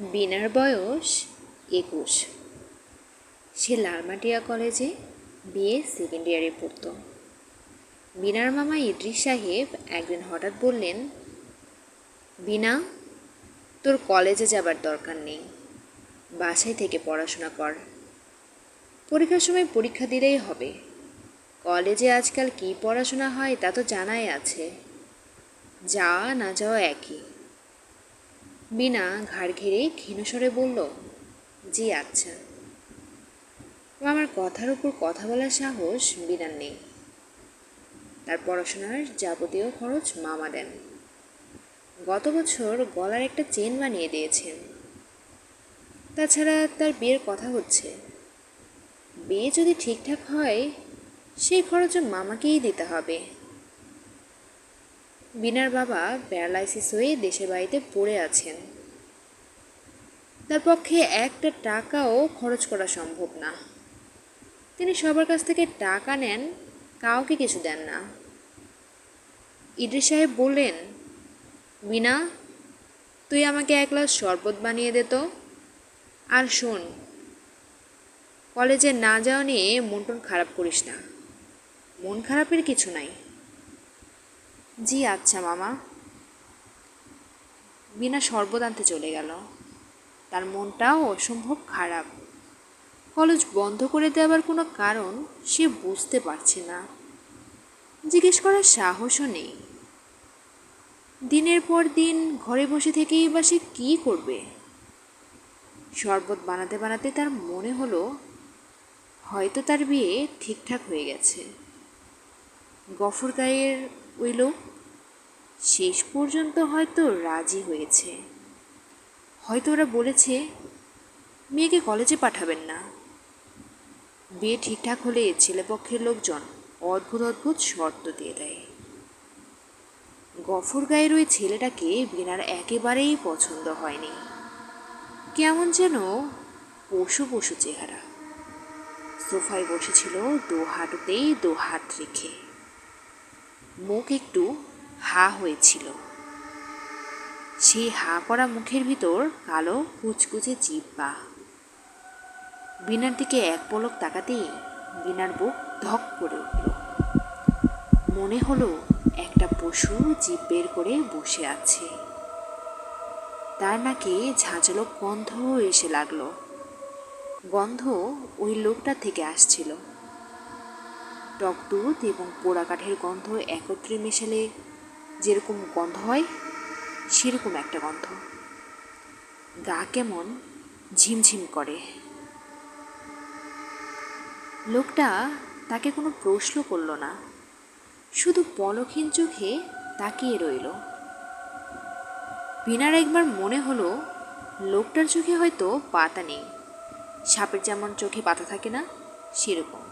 বিনার বয়স একুশ। সে লালমাটিয়া কলেজে বিএ সেকেন্ড ইয়ারে পড়তো। বিনার মামা ইদ্রিস সাহেব একদিন হঠাৎ বললেন, বিনা, তোর কলেজে যাবার দরকার নেই। বাসায় থেকে পড়াশোনা কর। পরীক্ষার সময় পরীক্ষা দিলেই হবে। কলেজে আজকাল কী পড়াশোনা হয় তা তো জানাই আছে। যাওয়া না যাওয়া একই। বিনা ঘাড় ঘিরে ক্ষীণস্বরে বলল, জি আচ্ছা। আমার কথার উপর কথা বলার সাহস বিনার নেই। তার পড়াশোনার যাবতীয় খরচ মামা দেন। গত বছর গলার একটা চেন বানিয়ে দিয়েছেন। তাছাড়া তার বিয়ের কথা হচ্ছে। বিয়ে যদি ঠিকঠাক হয়, সেই খরচও মামাকেই দিতে হবে। বিনার বাবা প্যারালাইসিস হয়ে দেশের বাড়িতে পড়ে আছেন। তার পক্ষে একটা টাকাও খরচ করা সম্ভব না। তিনি সবার কাছ থেকে টাকা নেন, কাউকে কিছু দেন না। ইদ্রিস সাহেব বললেন, বিনা, তুই আমাকে এক গ্লাস শরবত বানিয়ে দে তো। আর শোন, কলেজে না যাওয়া নিয়ে মন খারাপ করিস না। মন খারাপের কিছু নাই। জি আচ্ছা মামা। বিনা শরবত আনতে চলে গেল। তার মনটাও অসম্ভব খারাপ। কলেজ বন্ধ করে দেওয়ার কোনো কারণ সে বুঝতে পারছে না। জিজ্ঞেস করার সাহসও নেই। দিনের পর দিন ঘরে বসে থেকেই বা সে কী করবে? শরবত বানাতে বানাতে তার মনে হলো, হয়তো তার বিয়ে ঠিকঠাক হয়ে গেছে। গফর লোক শেষ পর্যন্ত হয়তো রাজি হয়েছে। হয়তো ওরা বলেছে, মেয়েকে কলেজে পাঠাবেন না। বিয়ে ঠিকঠাক হলে ছেলেপক্ষের লোকজন অদ্ভুত অদ্ভুত শর্ত দিয়ে দেয়। গফর গায়ের ওই ছেলেটাকে বিনার একেবারেই পছন্দ হয়নি। কেমন যেন পশু পশু চেহারা। সোফায় বসেছিল দু হাঁটুতেই দু হাত রেখে। মুখ একটু হা হয়েছিল। সেই হা করা মুখের ভিতর কালো কুচকুচে জিব্বা বিনার দিকে এক পলক তাকাতেই বিনার বুক ধক করে উঠল। মনে হলো একটা পশু জিভ বের করে বসে আছে। তার নাকে ঝাঁঝালো গন্ধ এসে লাগল। গন্ধ ওই লোকটা থেকে আসছিল। টক দুধ এবং পোড়া কাঠের গন্ধ একত্রে মেশালে যেরকম গন্ধ হয়, সেরকম একটা গন্ধ। গা কেমন ঝিমঝিম করে। লোকটা তাকে কোনো প্রশ্ন করল না, শুধু পলক্ষীন চোখে তাকিয়ে রইল। বিনার একবার মনে হলো, লোকটার চোখে হয়তো পাতা নেই, সাপের যেমন চোখে পাতা থাকে না, সেরকম।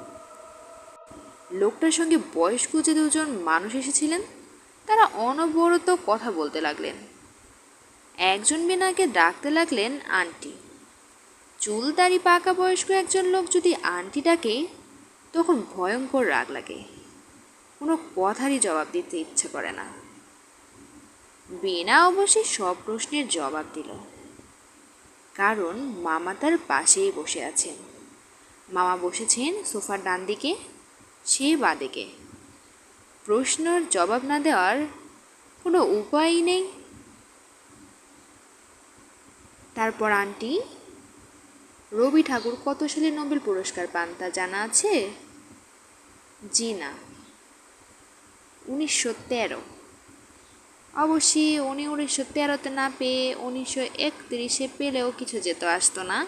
লোকটার সঙ্গে বয়স্ক যে দুজন মানুষ এসেছিলেন, তারা অনবরত কথা বলতে লাগলেন। একজন বিনাকে ডাকতে লাগলেন আন্টি। চুল দাড়ি পাকা বয়স্ক একজন লোক যদি আন্টি ডাকে, তখন ভয়ঙ্কর রাগ লাগে। কোনো কথারই জবাব দিতে ইচ্ছে করে না। বিনা অবশ্যই সব প্রশ্নের জবাব দিল। কারণ মামা তার পাশেই বসে আছেন। মামা বসেছেন সোফার ডান দিকে সে বাদেকে প্রশ্নর জবাব না দেওয়ার কোনো উপায়ই নেই। তারপর আন্টি, রবি ঠাকুর কত সালে নোবেল পুরস্কার পান তা জানা আছে? জি না। উনিশশো তেরো। অবশ্যই উনি উনিশশো তেরোতে না পেয়ে উনিশশো একত্রিশে পেলেও কিছু যেত আসতো না।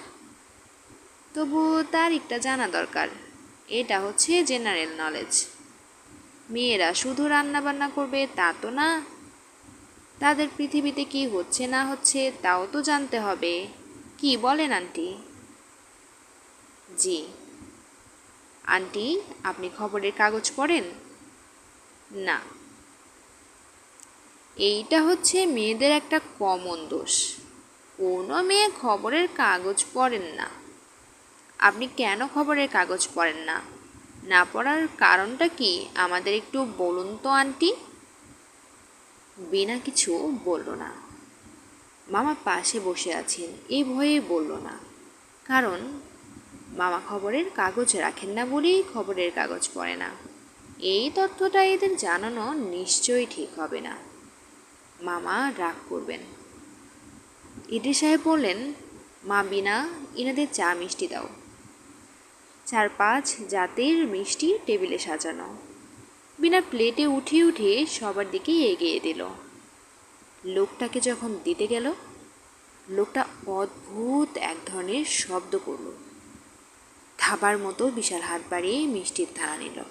তবু তারিখটা জানা দরকার। এটা হচ্ছে জেনারেল নলেজ মেয়েরা শুধু রান্না বান্না করবে, তা তো না। তাদের পৃথিবীতে কি হচ্ছে না হচ্ছে, তাও তো জানতে হবে। কি বলেন, আন্টি? জি। আন্টি, আপনি খবরের কাগজ পড়েন? না। এইটা হচ্ছে মেয়েদের একটা কমন দোষ। কোনো মেয়ে খবরের কাগজ পড়েন না। আপনি কেন খবরের কাগজ পড়েন না? না পড়ার কারণটা কি? আমাদের একটু বলুন তো, আন্টি। বিনা কিছু বলল না। মামা পাশে বসে আছেন, এই ভয়ে বলল না। কারণ মামা খবরের কাগজ রাখেন না বলেই খবরের কাগজ পড়ে না। এই তথ্যটা এদের জানানো নিশ্চয়ই ঠিক হবে না। মামা রাগ করবেন। ইদ্রি সাহেব বললেন, মা, বিনা, ইনাদের চা মিষ্টি দাও। চার পাঁচ জাতের মিষ্টি টেবিলে সাজানো। বিনা প্লেটে উঠিয়ে উঠিয়ে সবার দিকেই এগিয়ে দিল। লোকটাকে যখন দিতে গেল, লোকটা অদ্ভুত এক ধরনের শব্দ করল। থাবার মতো বিশাল হাত বাড়িয়ে মিষ্টির থানা নিল।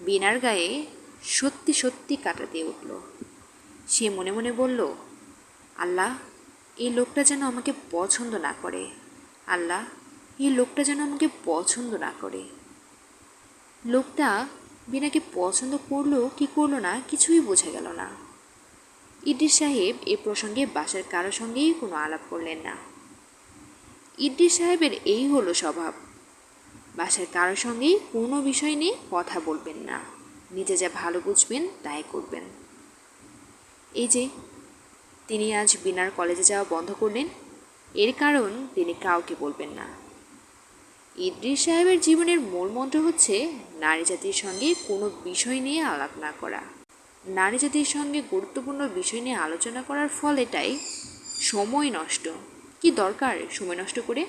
বিনার গায়ে সত্যি সত্যি কাটা দিয়ে উঠল। সে মনে মনে বলল, আল্লাহ, এই লোকটা যেন আমাকে পছন্দ না করে। আল্লাহ এই লোকটা যেন আমাকে পছন্দ না করে। লোকটা বিনাকে পছন্দ করল কি করল না কিছুই বোঝা গেল না। ইদ্রিস সাহেব এ প্রসঙ্গে বাসার কারও সঙ্গেই কোনো আলাপ করলেন না। ইদ্রিস সাহেবের এই হলো স্বভাব। বাসার কারও সঙ্গেই কোনো বিষয় নিয়ে কথা বলবেন না। নিজে যা ভালো বুঝবেন তাই করবেন। এই যে, তিনি আজ বিনার কলেজে যাওয়া বন্ধ করলেন। এর কারণ তিনি কাউকে বলবেন না। ইদ্রিস সাহেবের জীবনের মূল মন্ত্র হচ্ছে নারী জাতির সঙ্গে কোনো বিষয় নিয়ে আলাপ না করা। নারী জাতির সঙ্গে গুরুত্বপূর্ণ বিষয় নিয়ে আলোচনা করার ফল এটাই। সময় নষ্ট। কি দরকার সময় নষ্ট করে?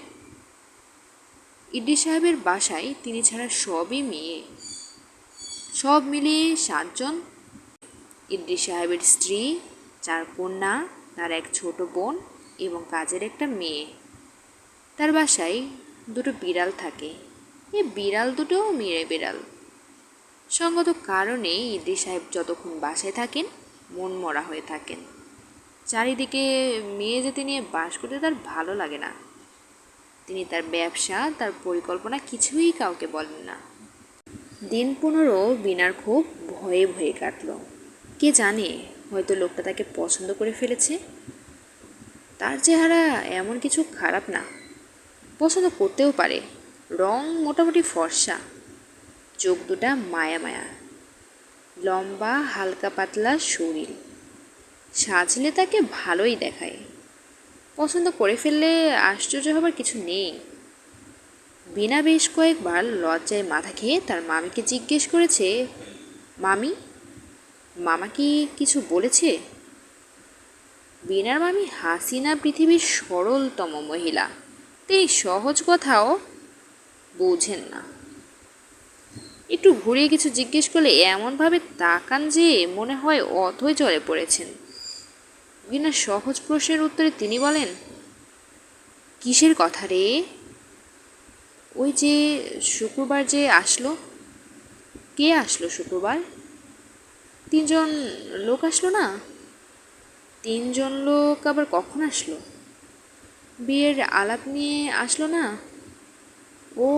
ইদ্রিস সাহেবের বাসায় তিনি ছাড়া সবই মেয়ে। সব মিলিয়ে সাতজন। ইদ্রিস সাহেবের স্ত্রী চার কন্যা, তার এক ছোট বোন এবং কাজের একটা মেয়ে। তার বাসায় দুটো বিড়াল থাকে। এই বিড়াল দুটো মেয়ে বিড়াল। সঙ্গত কারণে ইদ্রিস সাহেব যতক্ষণ বাসায় থাকেন, মন মরা হয়ে থাকেন। চারিদিকে মেয়ে যেতে নিয়ে বাস করতে তার ভালো লাগে না। তিনি তার ব্যবসা, তার পরিকল্পনা কিছুই কাউকে বলেন না। দিন পনেরো বিনার খুব ভয়ে ভয়ে কাটল। কে জানে, হয়তো লোকটা তাকে পছন্দ করে ফেলেছে? তার চেহারা এমন কিছু খারাপ না। পছন্দ করতেও পারে। রং মোটামুটি ফর্সা। চোখ দুটা মায়া মায়া। লম্বা, হালকা পাতলা শরীর। সাজলে তাকে ভালোই দেখায়। পছন্দ করে ফেললে আশ্চর্য হবার কিছু নেই। বিনা বেশ কয়েকবার লজ্জায় মাথা খেয়ে তার মামিকে জিজ্ঞেস করেছে, মামি, মামা কি কিছু বলেছে? বিনার মামি হাসিনা পৃথিবীর সরলতম মহিলা। তিনি সহজ কথাও বোঝেন না। একটু ঘুরিয়ে কিছু জিজ্ঞেস করলে এমনভাবে তাকান যে মনে হয় অথই জলে পড়েছেন। বিনা সহজ প্রশ্নের উত্তরে তিনি বলেন, কিসের কথা রে? ওই যে শুক্রবার যে আসলো? কে আসলো শুক্রবার? তিনজন লোক আসলো না? তিনজন লোক আবার কখন আসলো? বিয়ের আলাপ নিয়ে আসলো না? ও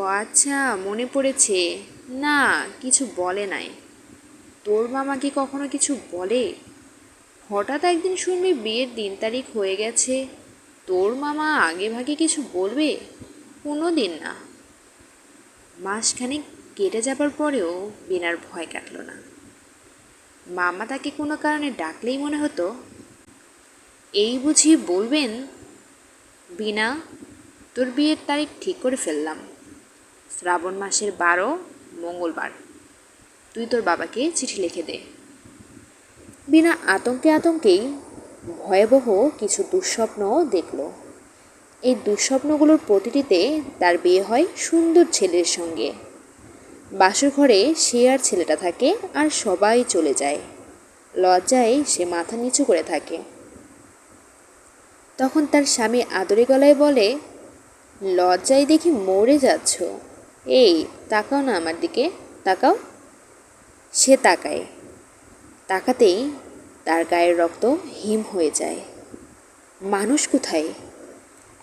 আচ্ছা মনে পড়েছে। না, কিছু বলে নাই। তোর মামা কি কখনো কিছু বলে? হঠাৎ একদিন শুনবি বিয়ের দিন তারিখ হয়ে গেছে। তোর মামা আগে ভাগে কিছু বলবে? কোনো দিন না। মাসখানেক কেটে যাবার পরেও বিনার ভয় কাটল না। মামা তাকে কোনো কারণে ডাকলেই মনে হতো, এই বুঝি বলবেন বিনা তোর বিয়ের তারিখ ঠিক করে ফেললাম। শ্রাবণ মাসের বারো, মঙ্গলবার। তুই তোর বাবাকে চিঠি লিখে দে। বিনা আতঙ্কে আতঙ্কেই ভয়াবহ কিছু দুঃস্বপ্ন দেখল। এই দুঃস্বপ্নগুলোর প্রতিটিতে তার বিয়ে হয় সুন্দর ছেলের সঙ্গে। বাসর ঘরে সে আর ছেলেটা থাকে আর সবাই চলে যায়। লজ্জায় সে মাথা নিচু করে থাকে। তখন তার স্বামী আদরে গলায় বলে, লজ্জায় দেখি মরে যাচ্ছ। এই, তাকাও না আমার দিকে, তাকাও। সে তাকায়। তাকাতেই তার গায়ের রক্ত হিম হয়ে যায়। মানুষ কোথায়?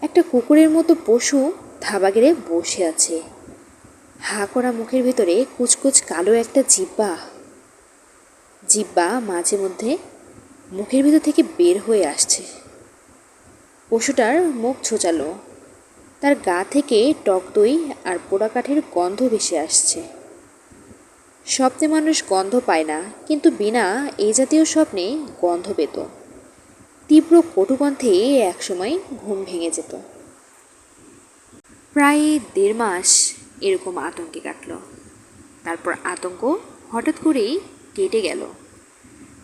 একটা কুকুরের মতো পশু ধাবা গেড়ে বসে আছে। হা করা মুখের ভেতরে কুচকুচ কালো একটা জিব্বা। জিব্বা মাঝে মধ্যে মুখের ভেতর থেকে বের হয়ে আসছে। পশুটার মুখ ছোচালো। তার গা থেকে টক দই আর পোড়া কাঠের গন্ধ ভেসে আসছে। স্বপ্নে মানুষ গন্ধ পায় না, কিন্তু বিনা এই জাতীয় স্বপ্নে গন্ধ পেত। তীব্র কটুকণ্ঠে একসময় ঘুম ভেঙে যেত। প্রায় দেড় মাস এরকম আতঙ্কে কাটল। তারপর আতঙ্ক হঠাৎ করেই কেটে গেল।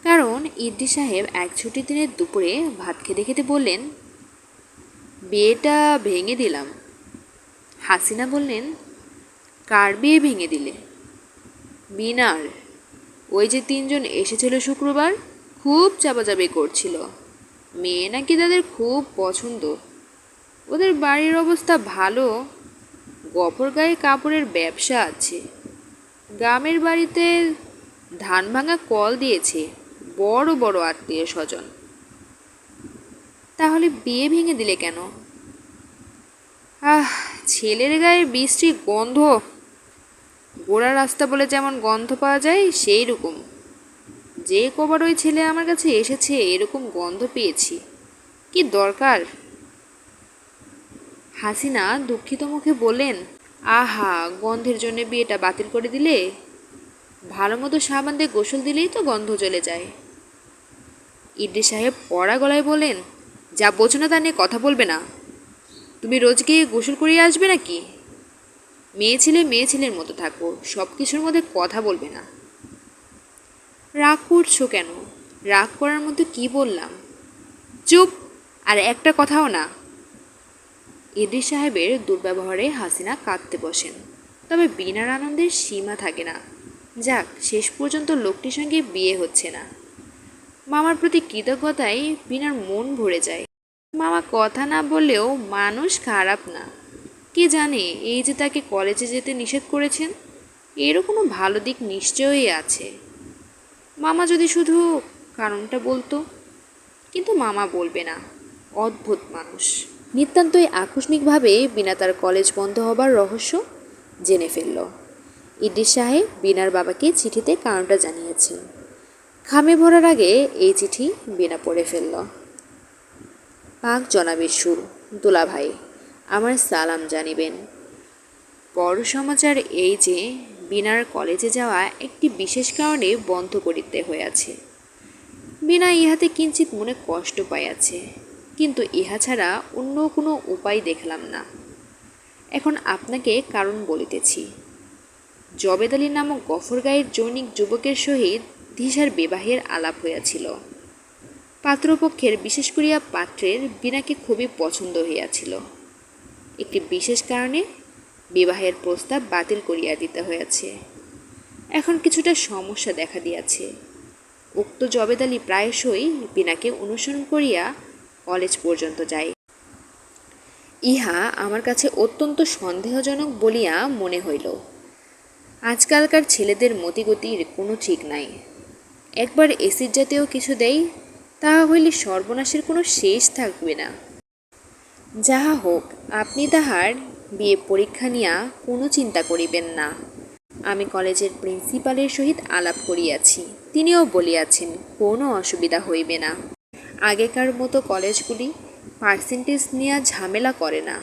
কারণ ইদ্রি সাহেব এক ছুটির দিনের দুপুরে ভাত খেতে খেতে বললেন বিয়েটা ভেঙে দিলাম। হাসিনা বললেন, কার বিয়ে ভেঙে দিলে? বিনার ওই যে তিনজন এসেছিল শুক্রবার, খুব চাপাচাপি করছিল। মেয়ে নাকি তাদের খুব পছন্দ। ওদের বাড়ির অবস্থা ভালো, গফর গায়ে কাপড়ের ব্যবসা আছে। গ্রামের বাড়িতে ধান ভাঙা কল দিয়েছে, বড় বড় আত্মীয় স্বজন। তাহলে বিয়ে ভেঙে দিলে কেন? আহ, ছেলের গায়ে বৃষ্টি গন্ধ। গোড়া রাস্তা বলে যেমন গন্ধ পাওয়া যায়, সেই রকম। যে কবার ওই ছেলে আমার কাছে এসেছে, এরকম গন্ধ পেয়েছি। কি দরকার? হাসিনা দুঃখিত মুখে বললেন, আহা, গন্ধের জন্য বিয়েটা বাতিল করে দিলে? ভালো মতো সাবান দিয়ে গোসল দিলেই তো গন্ধ চলে যায়। ইডলি সাহেব পড়া গলায় বলেন যা বোঝো না তা নিয়ে কথা বলবে না। তুমি রোজ গিয়ে গোসল করিয়ে আসবে নাকি? মেয়ে ছেলে মেয়ে ছেলের মতো থাকো সব কিছুর মধ্যে কথা বলবে না। রাগ করছ কেন? রাগ করার মধ্যে কি বললাম? চুপ, আর একটা কথাও না। ইদ্রিস সাহেবের দুর্ব্যবহারে হাসিনা কাঁদতে বসেন। তবে বিনার আনন্দের সীমা থাকে না। যাক, শেষ পর্যন্ত লোকটির সঙ্গে বিয়ে হচ্ছে না। মামার প্রতি কৃতজ্ঞতায় বিনার মন ভরে যায়। মামা কথা না বললেও মানুষ খারাপ না। কে জানে এই যে তাকে কলেজে যেতে নিষেধ করেছেন? এরও কোনো ভালো দিক নিশ্চয়ই আছে। মামা যদি শুধু কারণটা বলতো, কিন্তু মামা বলবে না। অদ্ভুত মানুষ। নিতান্তই আকস্মিকভাবে বিনা তার কলেজ বন্ধ হবার রহস্য জেনে ফেলল। ইদ্রিস সাহেব বিনার বাবাকে চিঠিতে কারণটা জানিয়েছেন। খামে ভরার আগে এই চিঠি বিনা পড়ে ফেলল। পাক জনাবের সুর, দোলা ভাই, আমার সালাম জানিবেন। বড় সমাচার এই যে, বিনার কলেজে যাওয়া একটি বিশেষ কারণে বন্ধ করিতে হইয়াছে। বিনা ইহাতে কিঞ্চিত মনে কষ্ট পাইয়াছে, কিন্তু ইহা ছাড়া অন্য কোনো উপায় দেখলাম না। এখন আপনাকে কারণ বলিতেছি। জবেদ আলী নামক গফরগাঁয়ের জৈনিক যুবকের সহিত দিশার বিবাহের আলাপ হইয়াছিল। পাত্রপক্ষের বিশেষ করিয়া পাত্রের বিনাকে খুবই পছন্দ হইয়াছিল। একটি বিশেষ কারণে বিবাহের প্রস্তাব বাতিল করিয়া দিতে হয়েছে এখন কিছুটা সমস্যা দেখা দিয়াছে। উক্ত জবেদালি প্রায়শই বিনাকে অনুসরণ করিয়া কলেজ পর্যন্ত যায়। ইহা আমার কাছে অত্যন্ত সন্দেহজনক বলিয়া মনে হইল। আজকালকার ছেলেদের মতিগতির কোনো ঠিক নাই। একবার এসিড জাতীয় কিছু দেয় তাহা হইলে সর্বনাশের কোনো শেষ থাকবে না। যাহা হোক, আপনি তাহার বিয়ে পরীক্ষা নিয়া কোনো চিন্তা করিবেন না। আমি কলেজের প্রিন্সিপালের সহিত আলাপ করিয়াছি। তিনিও বলিয়াছেন, কোনো অসুবিধা হইবে না। আগেকার মতো কলেজগুলি পার্সেন্টেজ নিয়ে ঝামেলা করে না।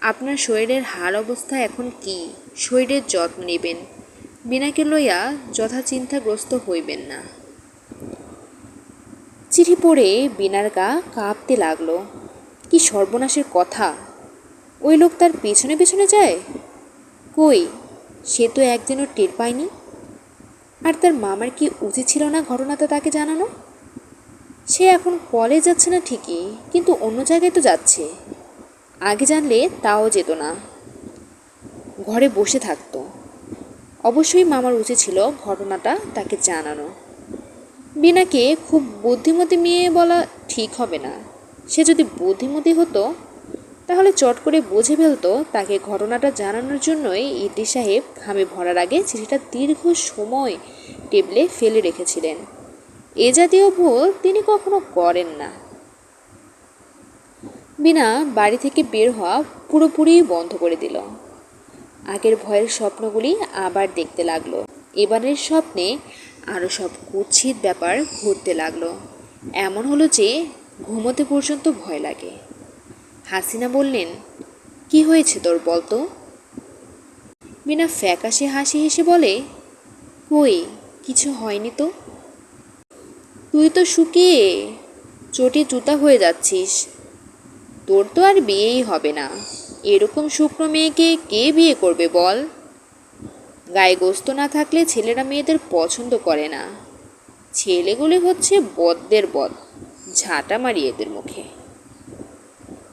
আপনার শরীরের হার অবস্থা এখন কি? শরীরের যত্ন নেবেন। বিনাকে লইয়া যথা চিন্তাগ্রস্ত হইবেন না। চিঠি পড়ে বিনার গা কাঁপতে লাগল। কি সর্বনাশের কথা! ওই লোক তার পেছনে পেছনে যায়? কই, সে তো একদিনও টের পায়নি? আর তার মামার কি উচিত ছিল না ঘটনাটা তাকে জানানো? সে এখন কলেজ যাচ্ছে না ঠিকই, কিন্তু অন্য জায়গায় তো যাচ্ছে। আগে জানলে তাও যেত না। ঘরে বসে থাকতো। অবশ্যই মামার উচিত ছিল ঘটনাটা তাকে জানানো। বিনাকে খুব বুদ্ধিমতী মেয়ে বলা ঠিক হবে না। সে যদি বুদ্ধিমতী হতো, তাহলে চট করে বুঝে ফেলতো তাকে ঘটনাটা জানানোর জন্যই ইদ্রি সাহেব ঘামে ভরার আগে চিঠিটা দীর্ঘ সময় টেবলে ফেলে রেখেছিলেন। এ জাতীয় ভুল তিনি কখনো করেন না। বিনা বাড়ি থেকে বের হওয়া পুরোপুরি বন্ধ করে দিল। আগের ভয়ের স্বপ্নগুলি আবার দেখতে লাগল। এবারের স্বপ্নে আরও সব কুৎসিত ব্যাপার ঘটতে লাগল। এমন হলো যে ঘুমোতে পর্যন্ত ভয় লাগে। হাসিনা বললেন, কি হয়েছে তোর বলতো? বিনা ফ্যাকাশে হাসি হেসে বলে, কই, কিছু হয়নি তো? তুই তো শুকিয়ে চটি জুতা হয়ে যাচ্ছিস। তোর তো আর বিয়েই হবে না। এরকম শুকনো মেয়েকে কে বিয়ে করবে বল? গায়ে গোস্ত না থাকলে ছেলেরা মেয়েদের পছন্দ করে না। ছেলেগুলি হচ্ছে বদদের বদ, ঝাঁটা মারি এদের মুখে।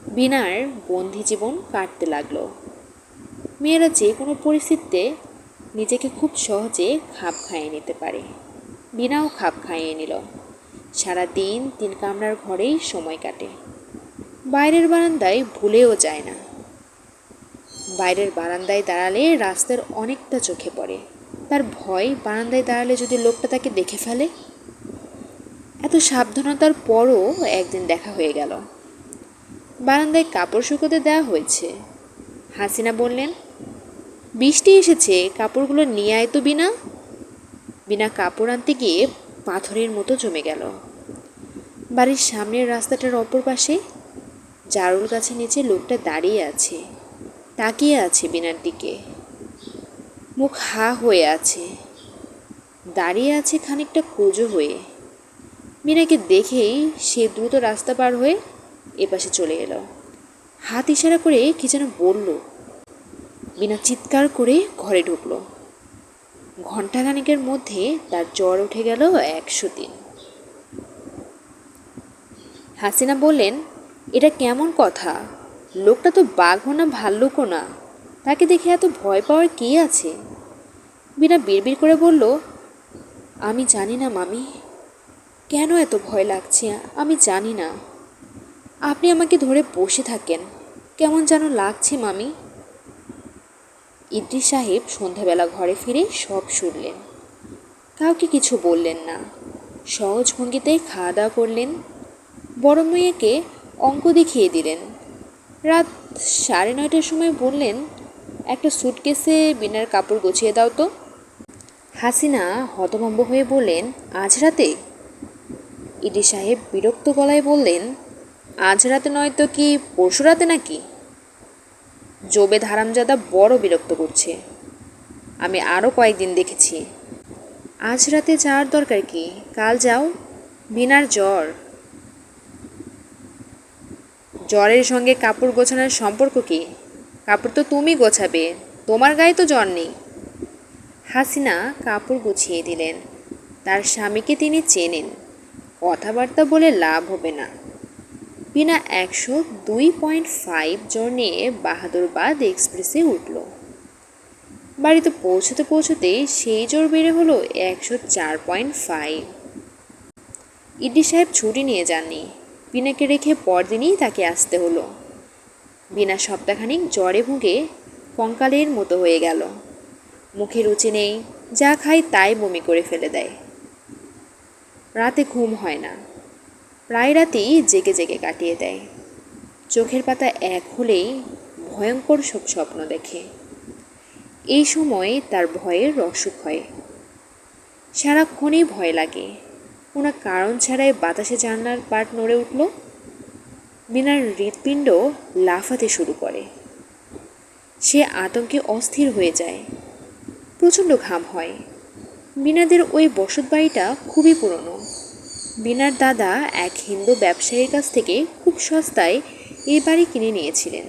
বিনার বন্দি জীবন কাটতে লাগল। মেয়েরা যে কোনো পরিস্থিতিতে নিজেকে খুব সহজে খাপ খাইয়ে নিতে পারে। বিনাও খাপ খাইয়ে নিল। সারা দিন তিন কামরার ঘরেই সময় কাটে। বাইরের বারান্দায় ভুলেও যায় না। বাইরের বারান্দায় দাঁড়ালে রাস্তার অনেকটা চোখে পড়ে। তার ভয় বারান্দায় দাঁড়ালে যদি লোকটা তাকে দেখে ফেলে? এত সাবধানতার পরও একদিন দেখা হয়ে গেল। বারান্দায় কাপড় শুকোতে দেওয়া হয়েছে। হাসিনা বললেন, বৃষ্টি এসেছে, কাপড়গুলো নিয়ে আয় তো বিনা। বিনা কাপড় আনতে গিয়ে পাথরের মতো জমে গেল। বাড়ির সামনের রাস্তাটার অপর পাশে জারুল গাছের নিচে লোকটা দাঁড়িয়ে আছে। তাকিয়ে আছে বিনার দিকে। মুখ হা হয়ে আছে। দাঁড়িয়ে আছে খানিকটা কুজো হয়ে। মিনাকে দেখেই সে দ্রুত রাস্তা পার হয়ে এপাশে চলে এলো। হাত ইশারা করে কি যেন বলল। বিনা চিৎকার করে ঘরে ঢুকলো। ঘণ্টাখানেকের মধ্যে তার জ্বর উঠে গেল একশো দিন। হাসিনা বললেন, এটা কেমন কথা? লোকটা তো বাঘও না, ভাল্লুকও না। তাকে দেখে এত ভয় পাওয়ার কী আছে? বিনা বিড়বিড় করে বলল, আমি জানি না মামি। কেন এত ভয় লাগছে? আমি জানি না। আপনি আমাকে ধরে বসে থাকেন। কেমন যেন লাগছে মামি। ইদ্রিস সাহেব সন্ধ্যাবেলা ঘরে ফিরে সব শুনলেন। কাউকে কিছু বললেন না। সহজ ভঙ্গিতে খাওয়া দাওয়া করলেন। বড় মেয়েকে অঙ্ক দেখিয়ে দিলেন। রাত সাড়ে নয়টার সময় বললেন, একটা সুটকেসে বিনার কাপড় গুছিয়ে দাও তো। হাসিনা হতভম্ব হয়ে বললেন, আজ রাতে? ইডি সাহেব বিরক্ত গলায় বললেন, আজ রাতে নয় তো কি পরশু রাতে নাকি? জোবে ধারামজাদা বড় বিরক্ত করছে। আমি আরও কয়েকদিন দেখেছি। আজ রাতে যাওয়ার দরকার কি? কাল যাও। বিনার জ্বর। জ্বরের সঙ্গে কাপড় গোছানোর সম্পর্ক কি? কাপড় তো তুমি গোছাবে, তোমার গায়ে তো জ্বর নেই। হাসিনা কাপড় গুছিয়ে দিলেন। তার স্বামীকে তিনি চেনেন। কথাবার্তা বলে লাভ হবে না। বিনা একশো দুই পয়েন্ট ফাইভ জ্বর নিয়ে বাহাদুরবাদ এক্সপ্রেসে উঠল। বাড়িতে পৌঁছতে পৌঁছতে সেই জ্বর বেড়ে হলো একশো চার পয়েন্ট ফাইভ। ইডি সাহেব ছুটি নিয়ে যাননি। বিনাকে রেখে পরদিনই তাকে আসতে হলো। বিনা সপ্তাহখানিক জ্বরে ভুগে কঙ্কালের মতো হয়ে গেল। মুখে রুচি নেই, যা খায় তাই বমি করে ফেলে দেয়। রাতে ঘুম হয় না। প্রায় রাতেই জেগে জেগে কাটিয়ে দেয়। চোখের পাতা এক হলেই ভয়ঙ্কর সব স্বপ্ন দেখে। এই সময় তার ভয়ের অসুখ হয় সারাক্ষণই ভয় লাগে। কোনো কারণ ছাড়াই বাতাসে জানলার পাট নড়ে উঠল। মিনার হৃৎপিণ্ড লাফাতে শুরু করে। সে আতঙ্কে অস্থির হয়ে যায়। প্রচণ্ড ঘাম হয়। বিনাদের ওই বসত বাড়িটা খুবই পুরনো। বিনার দাদা এক হিন্দু ব্যবসায়ীর কাছ থেকে খুব সস্তায় এই বাড়ি কিনে নিয়েছিলেন।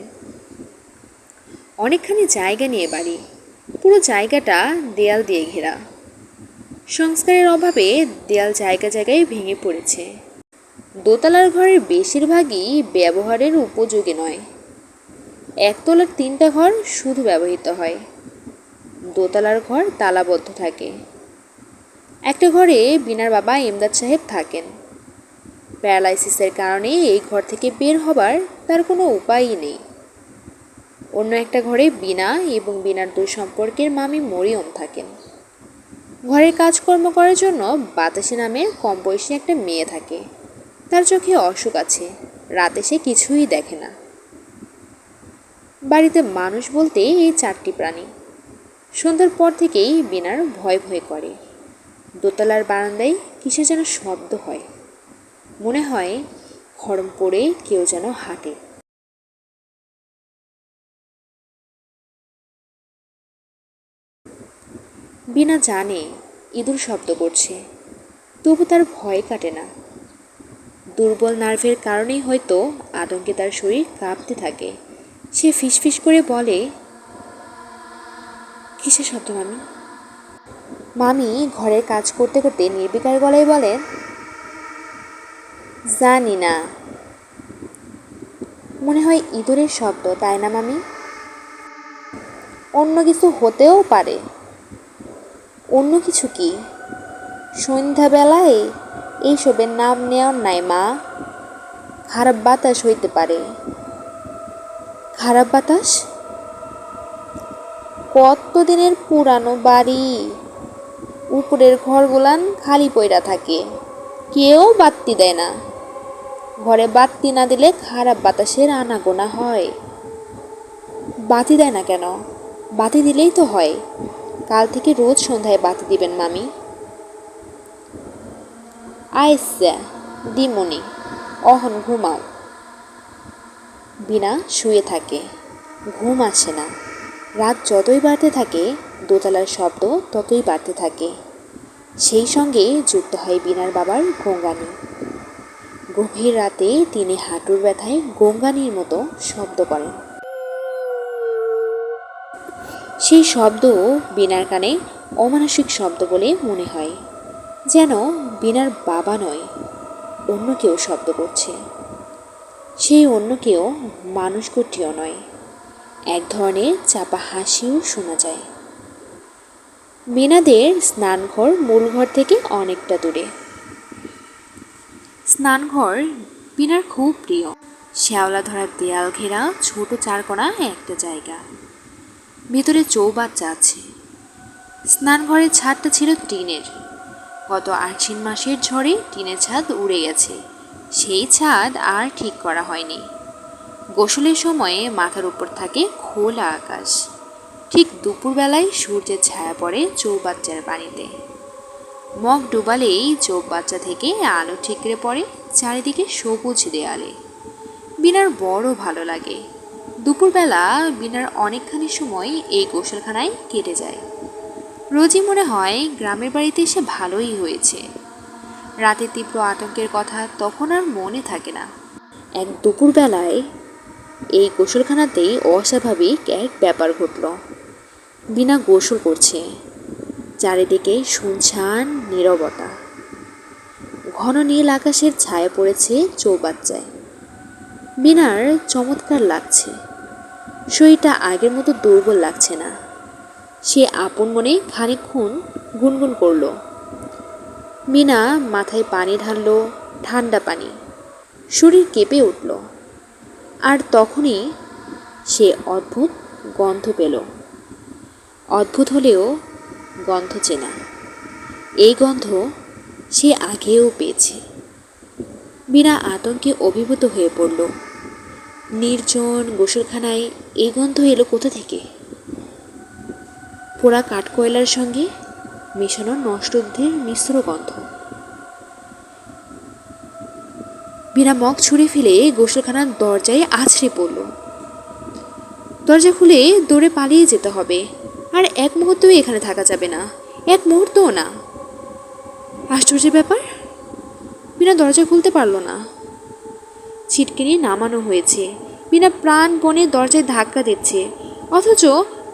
অনেকখানি জায়গা নিয়ে বাড়ি। পুরো জায়গাটা দেয়াল দিয়ে ঘেরা। সংস্কারের অভাবে দেয়াল জায়গা জায়গায় ভেঙে পড়েছে। দোতলার ঘরের বেশিরভাগই ব্যবহারের উপযোগী নয়। একতলার তিনটা ঘর শুধু ব্যবহৃত হয়। দোতলার ঘর তালাবদ্ধ থাকে। একটা ঘরে বিনার বাবা ইমদাদ সাহেব থাকেন। প্যারালাইসিসের কারণে এই ঘর থেকে বের হবার তার কোনো উপায়ই নেই। অন্য একটা ঘরে বিনা এবং বিনার দুই সম্পর্কের মামি মরিয়ম থাকেন। ঘরের কাজকর্ম করার জন্য বাতাসে নামে কম বয়সী একটা মেয়ে থাকে। তার চোখে অসুখ আছে, রাতে সে কিছুই দেখে না। বাড়িতে মানুষ বলতে এই চারটি প্রাণী। সন্ধ্যার পর থেকেই বিনার ভয় ভয় করে। দোতলার বারান্দায় কিসে যেন শব্দ হয়। মনে হয় খড়ম পড়ে কেউ যেন হাঁটে। বিনা জানে ইঁদুর শব্দ করছে। তবু তার ভয় কাটে না। দুর্বল নার্ভের কারণেই হয়তো আতঙ্কে তার শরীর কাঁপতে থাকে। সে ফিসফিস করে বলে, কিসের শব্দ, মামি? মামি ঘরের কাজ করতে করতে নির্বিকার গলায় বলেন জানি না। মনে হয় ইঁদুরের শব্দ, তাই না, মামি? অন্য কিছু হতেও পারে। অন্য কিছু কি? সন্ধ্যাবেলায় এইসবের নাম নেওয়ার নাই মা। খারাপ বাতাস হইতে পারে। খারাপ বাতাস? কতদিনের পুরানো বাড়ি? উপরের ঘরগুলান খালি পইরা থাকে। কেউ বাত্তি দেয় না। ঘরে বাত্তি না দিলে খারাপ বাতাসের আনাগোনা হয়। বাতি দেয় না কেন? বাতি দিলেই তো হয়। কাল থেকে রোজ সন্ধ্যায় বাতি দিবেন, মামি। আইসা দিমনি, অহন ঘুমাও। বিনা শুয়ে থাকে, ঘুম আসে না। রাত যতই বাড়তে থাকে, দোতলার শব্দ ততই বাড়তে থাকে। সেই সঙ্গে যুক্ত হয় বিনার বাবার গঙ্গানি। গভীর রাতে তিনি হাঁটুর ব্যথায় গঙ্গানির মতো শব্দ করেন। সেই শব্দ বিনার কানে অমানসিক শব্দ বলে মনে হয়। যেন বিনার বাবা নয়, অন্য কেউ শব্দ করছে। সেই অন্য কেউ মানুষ কঠিও নয়। এক ধরনের চাপা হাসিও শোনা যায়। বিনাদের স্নানঘর মূল ঘর থেকে অনেকটা দূরে। স্নানঘর বিনার খুব প্রিয়। শ্যাওলা ধরা দেয়াল ঘেরা ছোট চারকোনা একটা জায়গা। ভেতরে চৌবাচ্চা আছে। স্নানঘরের ছাদটা ছিল টিনের। গত আশ্বিন মাসের ঝড়ে টিনের ছাদ উড়ে গেছে। সেই ছাদ আর ঠিক করা হয়নি। গোসলের সময়ে মাথার উপর থাকে খোলা আকাশ। ঠিক দুপুরবেলায় সূর্যের ছায়া পড়ে চৌবাচ্চার পানিতে। মগ ডুবালেই চৌবাচ্চা থেকে আলো ঠিকরে পড়ে চারিদিকে সবুজ দেয়ালে। বিনার বড় ভালো লাগে। দুপুরবেলা বিনার অনেকখানি সময় এই গোসলখানায় কেটে যায়। রোজই মনে হয় গ্রামের বাড়িতে এসে ভালোই হয়েছে। রাতে তীব্র আতঙ্কের কথা তখন আর মনে থাকে না। এক দুপুরবেলায় এই গোসলখানাতেই অস্বাভাবিক এক ব্যাপার ঘটল। বিনা গোসল করছে। চারিদিকে শুনছান নীরবতা। ঘন নীল আকাশের ছায়া পড়েছে চৌবাচ্চায়। বিনার চমৎকার লাগছে। শরীরটা আগের মতো দুর্বল লাগছে না। সে আপন মনে খানিক্ষণ গুনগুন করল। মিনা মাথায় পানি ঢাললো, ঠান্ডা পানি। শরীর কেঁপে উঠল। আর তখনই সে অদ্ভুত গন্ধ পেল। অদ্ভুত হলেও গন্ধ চেনা। এই গন্ধ সে আগেও পেয়েছে। বিনা আতঙ্কে অভিভূত হয়ে পড়ল। নির্জন গোসলখানায় এই গন্ধ এলো কোথা থেকে? পোড়া কাঠকয়লার সঙ্গে মেশানো নষ্ট দুধের মিশ্র গন্ধ। বিনা মগ ছুঁড়ে ফেলে গোসলখানার দরজায় আছড়ে পড়ল। দরজা খুলে দৌড়ে পালিয়ে যেতে হবে, আর এক মুহূর্তও এখানে থাকা যাবে না, এক মুহূর্তও না। আশ্চর্যের ব্যাপার, বিনা দরজা খুলতে পারল না। ছিটকিনি নামানো হয়েছে। বিনা প্রাণপণে দরজায় ধাক্কা দিচ্ছে। অথচ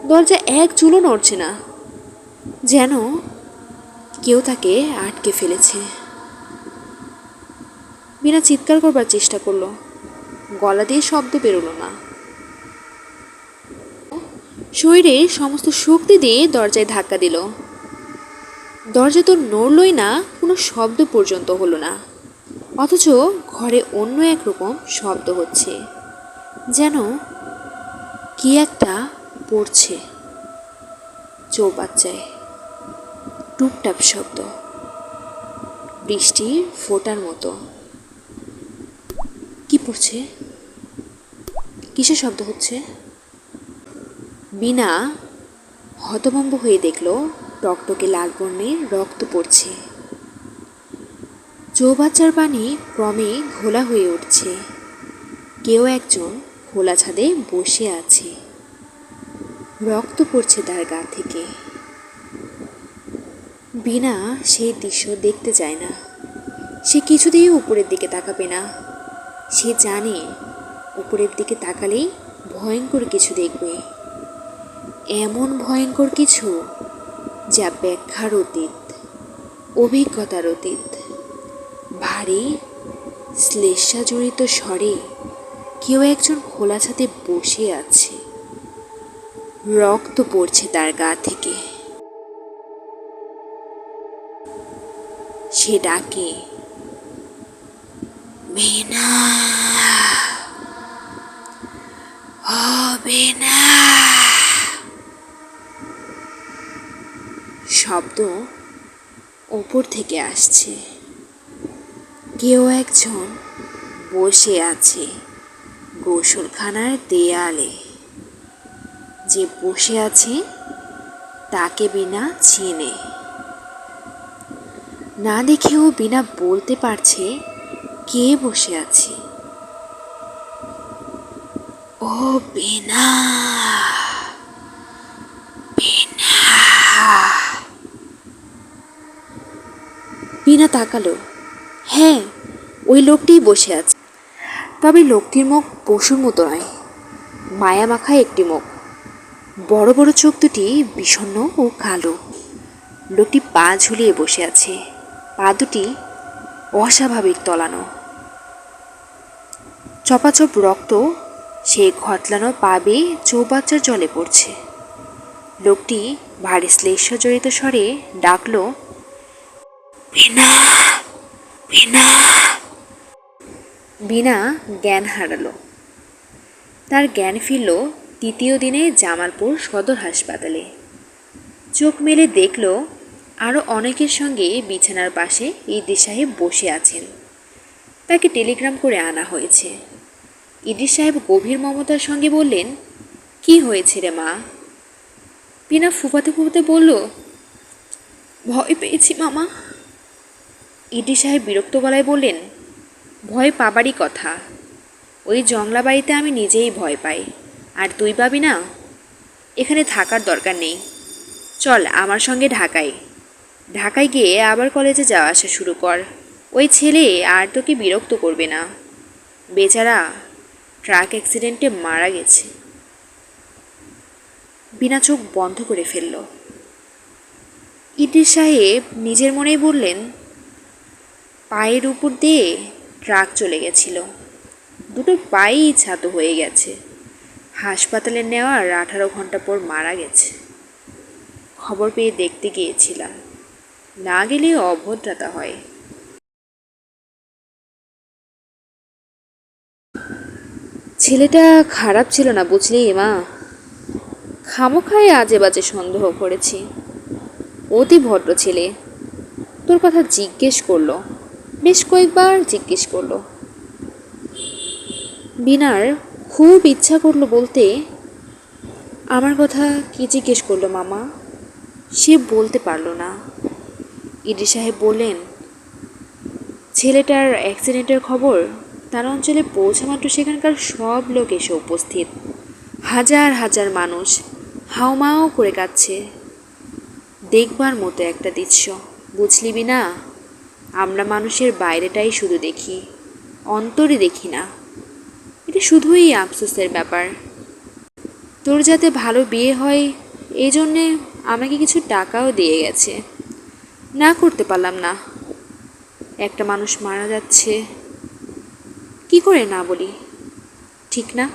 দরজা এক চুলো নড়ছে না। যেন কেউ তাকে আটকে ফেলেছে। বিনা চিৎকার করবার চেষ্টা করল। গলা দিয়ে শব্দ বেরোলো না। শরীরে সমস্ত শক্তি দিয়ে দরজায় ধাক্কা দিল। দরজা তো নড়লই না, কোনো শব্দ পর্যন্ত হলো না। অথচ ঘরে অন্য এক রকম শব্দ হচ্ছে, যেন কি একটা পড়ছে চৌবাচ্চায় টুপটাপ শব্দ বৃষ্টির ফোটার মতো। কি পড়ছে? কিসের শব্দ হচ্ছে? বিনা হতভম্ব হয়ে দেখল টকটকে লাল বর্ণের রক্ত পড়ছে। চৌবাচ্চার পানি ক্রমে ঘোলা হয়ে উঠছে। কেউ একজন খোলা ছাদে বসে আছে। রক্ত পড়ছে তার গা থেকে। বিনা সেই দৃশ্য দেখতে চায় না। সে কিছুতেই উপরের দিকে তাকাবে না। সে জানে উপরের দিকে তাকালেই ভয়ঙ্কর কিছু দেখবে। এমন ভয়ঙ্কর কিছু যা ব্যাখ্যার অতীত, অভিজ্ঞতার অতীত। ভারী শ্লেষা জড়িত স্বরে কেউ একজন খোলা ছাতে বসে আছে। রক্ত পড়ছে তার গা থেকে। সে ডাকে শব্দ ওপর থেকে আসছে। কেউ একজন বসে আছে গোসলখানার দেয়ালে। যে বসে আছে, তাকে বিনা চেনে। না দেখেও বিনা বলতে পারছে কে বসে আছে। ও বিনা বিনা। বিনা তাকালো। হ্যাঁ ওই লোকটিই বসে আছে। তবে লোকটির মুখ পশুর মতো নয় মায়া মাখা একটি মুখ। বড় বড় চোখ দুটি বিষণ্ণ ও কালো। লোকটি পা ঝুলিয়ে বসে আছে, পা দুটি অস্বাভাবিক তলানো। চপাচপ রক্ত সে ঘটলানো পা বেয়ে চৌবাচ্চার জলে পড়ছে। লোকটি ভারী শ্লেষজড়িত স্বরে ডাকলো বিনা বিনা। বিনা জ্ঞান হারালো। তার জ্ঞান ফিরল তৃতীয় দিনে জামালপুর সদর হাসপাতালে। চোখ মেলে দেখল আরও অনেকের সঙ্গে বিছানার পাশে ইদ্রিস সাহেব বসে আছেন। তাকে টেলিগ্রাম করে আনা হয়েছে। ইদ্রিস সাহেব গভীর মমতার সঙ্গে বললেন, কি হয়েছে রে মা? বিনা ফুপাতে ফুপাতে বলল, ভয় পেয়েছি মামা। ইদ্রিস সাহেব বিরক্ত গলায় বললেন, ভয় পাবারই কথা। ওই জংলা বাড়িতে আমি নিজেই ভয় পাই। আর তুই পাবি না? এখানে থাকার দরকার নেই। চল আমার সঙ্গে ঢাকায়। ঢাকায় গিয়ে আবার কলেজে যাওয়া আসা শুরু কর। ওই ছেলে আর তোকে বিরক্ত করবে না। বেচারা ট্রাক অ্যাক্সিডেন্টে মারা গেছে। বিনা চোখ বন্ধ করে ফেলল। ইদ্রিস সাহেব নিজের মনেই বললেন পায়ের উপর দিয়ে ট্রাক চলে গেছিল। দুটো পায়েই ছাত হয়ে গেছে। হাসপাতালে নেওয়ার আঠারো ঘণ্টা পর মারা গেছে। খবর পেয়ে দেখতে গিয়েছিলাম। না গেলে অভদ্রতা হয়। ছেলেটা খারাপ ছিল না বুঝলি, মা? খামোখায় আজে বাজে সন্দেহ করেছি। অতি ভদ্র ছেলে। তোর কথা জিজ্ঞেস করল। বেশ কয়েকবার জিজ্ঞেস করল। বিনার খুব ইচ্ছা করল বলতে, আমার কথা কি জিজ্ঞেস করল মামা? সে বলতে পারল না। ইডি সাহেব বললেন, ছেলেটার অ্যাক্সিডেন্টের খবর তার অঞ্চলে পৌঁছা মাত্র সেখানকার সব লোক এসে উপস্থিত। হাজার হাজার মানুষ হাওমাও করে কাচ্ছে দেখবার মতো একটা দৃশ্য বুঝলিবি না আমরা মানুষের বাইরেটাই শুধু দেখি, অন্তরে দেখি না। এটা শুধুই আফসোসের ব্যাপার। তোর যাতে ভালো বিয়ে হয়, এই জন্যে আমাকে কিছু টাকাও দিয়ে গেছে। না করতে পারলাম না। একটা মানুষ মারা যাচ্ছে। কি করে না বলি? ঠিক না?